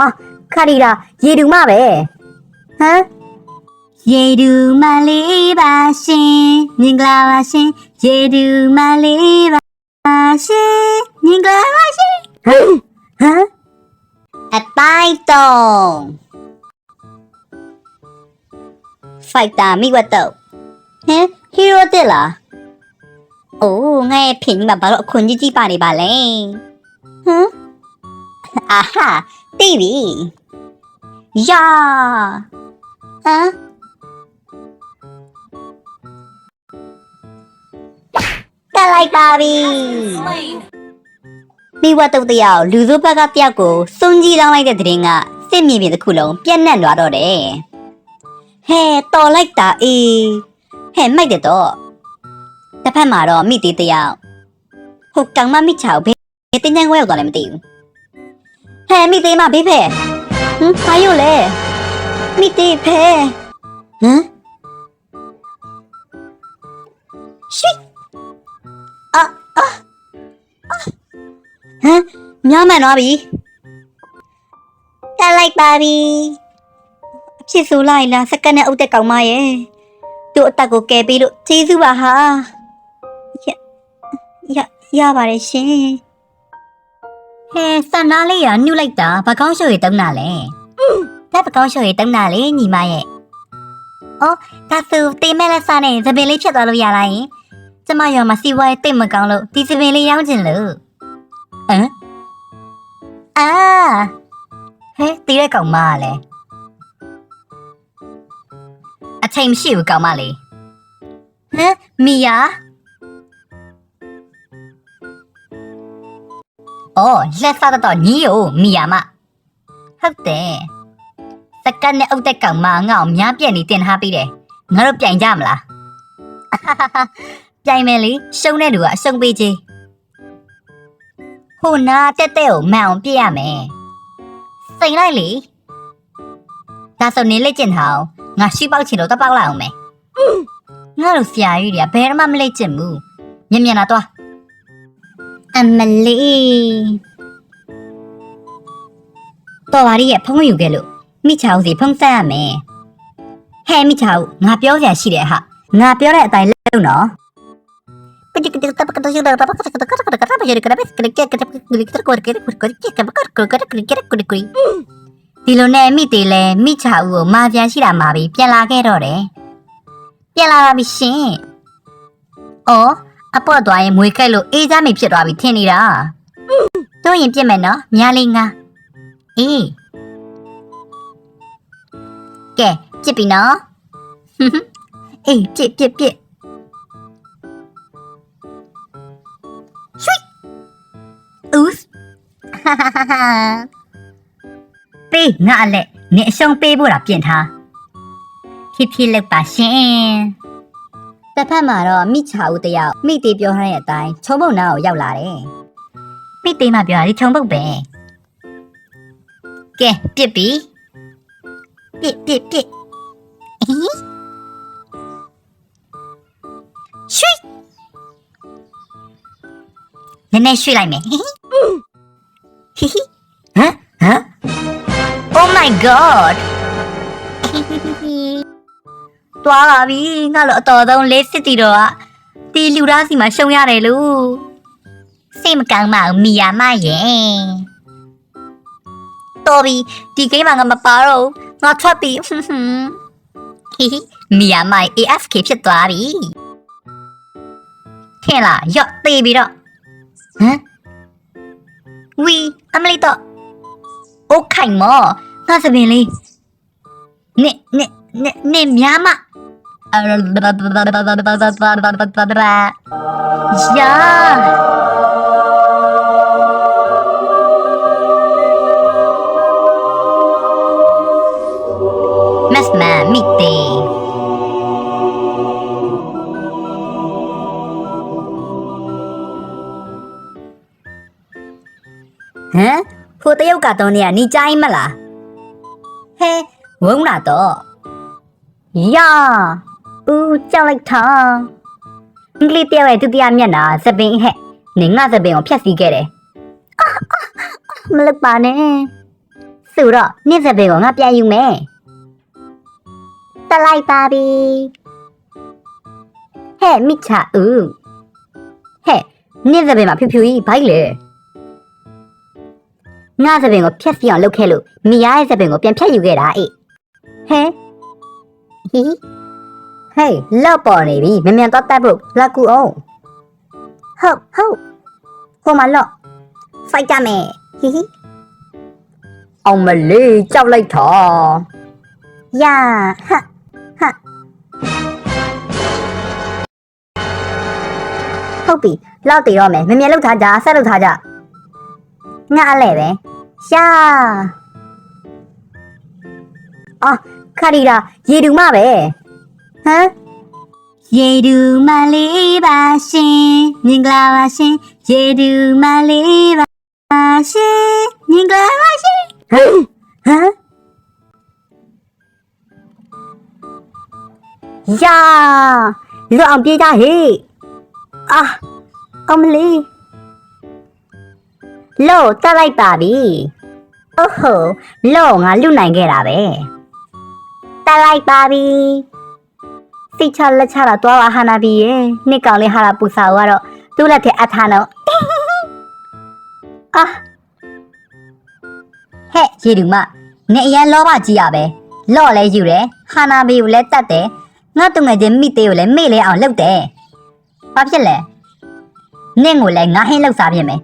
အာခါရီတာရေတူမပဲဟမ်ရေတူမလေးပါရှင်မင်္ဂလာပါရှင်ရေတူမလေးပါရှင်မင်္ဂလာပါရှင်ဟမ်ဟမ်အတိုင်းတုံးဖိုက်တာမိဝတ်တော့ဟမ်ဟီရိုတက်လားအိုးငါရဲ့ဖင်ကြီးမှာဘာလို့အခွန်ကြီးကြီးပါနေပါလဲဟမ် အာဟာတိပြီယာဟမ်တက်လိုက်ပါပြီမိဝတ်တုတ်တယောက်လူစုဘက်ကတယောက်ကိုစုံကြီးလောင်းလိုက်တဲ့တဲ့ရင်ကစစ်မြေပြင်တစ်ခုလုံးပြန့်နှံ့သွားတော့တယ်ဟဲတော်လိုက်တာအေးဟဲမိုက်တယ်တော့တစ်ဖက်မှာတော့မိသေးတယောက်ဟိုကောင်မမိချောက်ဘယ်တင်းချမ်းခွဲရောက်သွားလဲမသိဘူး ဟဲမိသေးမဘေးဖက်ဟမ်ဘာယူလဲမိသေးဖဲဟမ်ရှိအာအာဟမ်ညမှန်သွားပြီတက်လိုက်ပါပြီအဖြစ်ဆိုလိုက်လားစက္ကန့်နဲ့အုပ်တဲ့ကောင်မရဲ့သူ့အတက်ကိုကယ်ပေးလို့ကျေးဇူးပါဟာရရရပါတယ်ရှင် ဟဲစန္ဒာလေးရညှို့လိုက်တာဘာကောင်းရှုပ်ရတုံးတာလဲတက်ဘာကောင်းရှုပ်ရတုံးတာလေညီမရဲ့အော်ဒါဆိုတေးမဲ့လက်စားနဲ့သပင်လေးဖြတ်သွားလို့ရလားယင်ကျမရောမစီဝါရေးတိတ်မကောင်းလို့ဒီသပင်လေးရောင်းချင်လို့ဟမ်အာဟဲတီးတဲ့ကောင်မကလည်းအချိန်မရှိဘူးကောင်မလေးဟမ်မီယာ အော်လက်စားတော့ညီယိုမီယာမဟုတ်တယ်စကတ်နဲ့အုပ်တဲ့ကောင်မငါ့ကိုများပြက်နေတင်ထားပြီးတယ်ငါတို့ပြိုင်ကြမလားပြိုင်မယ်လေရှုံးတဲ့လူကအရှုံးပေးချင်းဟိုနာတက်တဲ့ကိုမှန်အောင်ပြည့်ရမယ်စိန်လိုက်လေဒါဆိုနေလက်ကျင်ထားအောင်ငါရှိပေါက်ချင်လို့တပေါက်လိုက်အောင်မယ်ငါတို့ဆရာကြီးတွေကဘယ်တော့မှမလက်ကျင်ဘူးမြင်မြင်လာတော့ အမလေးတော်ပါရဲ့ဖုံးယူခဲ့လို့မိချောင်းစီဖုံးဆက်ရမယ်ဟဲ့မိချောင်းငါပြောစရာရှိတယ်ဟာငါပြောတဲ့အတိုင်းလုပ်နော်ဒီလိုနဲ့မိသေးလဲမိချာဦးကိုမာပြန်ရှိတာမှာပြီပြန်လာခဲ့တော့တယ်ပြန်လာပါပြီရှင်အော် အပေါ့သွားရင်မွေခက်လို့အေးကြမိဖြစ်သွားပြီထင်နေတာတို့ရင်ပြစ်မယ်နော်မြားလေးငါအေးကဲပြစ်ပြီနော်အေးပြစ်ပြစ်ပြစ်ဦးပေးငါအလက်နေအရှုံးပေးဖို့တာပြင်ထားဖြစ်ဖြစ်လောက်ပါရှင် တစ်ဖက်မှာတော့မိချာဦးတယောက်မိသေးပြောထားတဲ့အတိုင်းချုံပုတ်နာကိုရောက်လာတယ်မိသေးမှပြောတာဒီချုံပုတ်ပဲကဲပြစ်ပြီပြစ်ပြစ်ပြစ်အဟိရွှေ့နည်းနည်းရွှေ့လိုက်မယ်ဟိဟိဟမ်ဟမ် Oh my god တွားပါပြီငါလိုအတော်ဆုံးလေးစစ်တီတော့ကတီလူသားစီမှာရှုံရတယ်လို့စိတ်မကောင်းပါဘူးမီယာမရဲ့တော်ပြီဒီကိန်းမှာငါမပါတော့ဘူးငါထွက်ပြီဟွန်းဟွန်းဟိဟိမီယာမ AFK ဖြစ်သွားပြီထင်လားရော့သေးပြီတော့ဟမ်ဝီအမလီတော့အိုခိုင်မောငါစပင်လေးနေနေနေနေမြာမယာမက်စ မန်မိတေဟမ်ဟိုတရုတ်ကတော့နေရနေကြိုင်းမလားဟဲဝုံလာတော့ ယာဦးကြောက်လိုက်တာအင်္ဂလိပ်တယောက်ရဲ့ဒုတိယမျက်နှာသပင်ဟဲ့နေငါသပင်ကိုဖျက်ဆီးခဲ့တယ်အာအာအာမလုပ်ပါနဲ့စိဆိုတော့နေ့စပယ်ကိုငါပြန်ယူမယ်တက်လိုက်ပါပြီဟဲ့မိချာဦးဟဲ့နေ့စပယ်မှာဖြူဖြူကြီးဘိုက်လေငါစပယ်ကိုဖျက်စီအောင်လုပ်ခဲ့လို့မိရရဲ့စပယ်ကိုပြန်ဖြတ်ယူခဲ့တာအေးဟဲ ဟီဟေးလောက်ပေါ်နေပြီမြန်မြန်တော့တက်ဖို့လက်ကူအောင်ဟုတ်ဟုတ်ဟိုမှာလော့ဖိုက်ကြမယ်ဟီဟီအောင်မလေးကြောက်လိုက်တာယာဟဟဟုတ်ပြီလောက်တည်တော့မယ်မမြင်လောက်ထားကြဆက်လောက်ထားကြငါအလဲပဲရှာအာ ခရီတာရေတူမပဲဟမ်ရေတူမလေးပါရှင်မင်္ဂလာပါရှင်ရေတူမလေးပါရှင်မင်္ဂလာပါရှင်ဟမ်ဟမ်ယာလွတ်အောင်ပြေးကြဟေးအာအမလေးလောတက်လိုက်ပါပြီအိုးဟိုလောငါလွတ်နိုင်ခဲ့တာပဲ တက်လိုက်ပါပြီစိတ်ချလက်ချတာတွားပါဟာနာပြီရဲ့နှစ်ကောင်လေးဟာတာပူစာကတော့သူ့လက်ထဲအထားတော့အာဟဲ့ရေတူမနေအရန်လောဘကြီးရပဲလော့လဲယူတယ်ဟာနာဘေကိုလည်းတတ်တယ်ငါတုံငယ်ချင်းမိသေးကိုလည်းမေ့လဲအောင်လုပ်တယ်ဘာဖြစ်လဲနင့်ကိုလည်းငါဟင်းလောက်စားပြစ်မယ်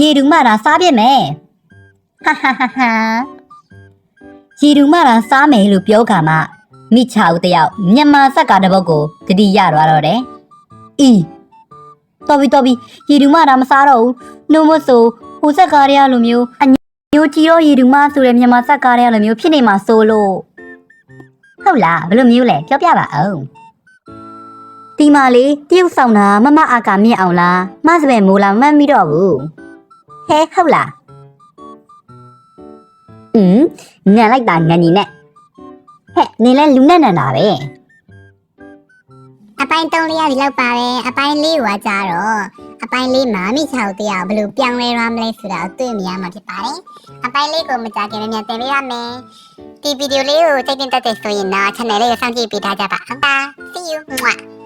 ရေတူမတာစားပြစ်မယ်ဟာဟာဟာဟာ ရေတူမတာစားမယ်လို့ပြောခါမှမိချာဦးတယောက်မြန်မာစက်ကတစ်ပုတ်ကိုတတိရသွားတော့တယ်အီတော်ပြီတော်ပြီရေတူမတာမစားတော့ဘူးနှုံမဆိုဟိုဆက်ကားရလိုမျိုးမျိုးကြီးရောရည်တူမဆိုတဲ့မြန်မာစက်ကားတဲ့လိုမျိုးဖြစ်နေမှာဆိုလို့ဟုတ်လားဘယ်လိုမျိုးလဲပြောပြပါအောင်ဒီမာလေးတရုတ်ဆောင်တာမမအာကာမြင့်အောင်လားမစပယ်မိုးလားမမှတ်မိတော့ဘူးဟဲဟုတ်လား อืมညံလိုက်တာညံညီနဲ့ဟဲ့နေလဲလူနဲ့နန်တာပဲအပိုင်း3လေးရပြီလောက်ပါပဲအပိုင်း4ကကြတော့အပိုင်း4မှာမိချောက်တရားဘယ်လိုပြောင်းလဲရမလဲဆိုတာကိုတွေ့မြင်ရမှာဖြစ်ပါတယ်အပိုင်း4ကိုမကြခင်မြန်တင်ပေးရမယ်ဒီဗီဒီယိုလေးကိုကြိုက်တင်တတ်တဲ့ဆိုရင်တော့ channel လေးကိုစောင့်ကြည့်ပေးထားကြပါအောင်ပါ see you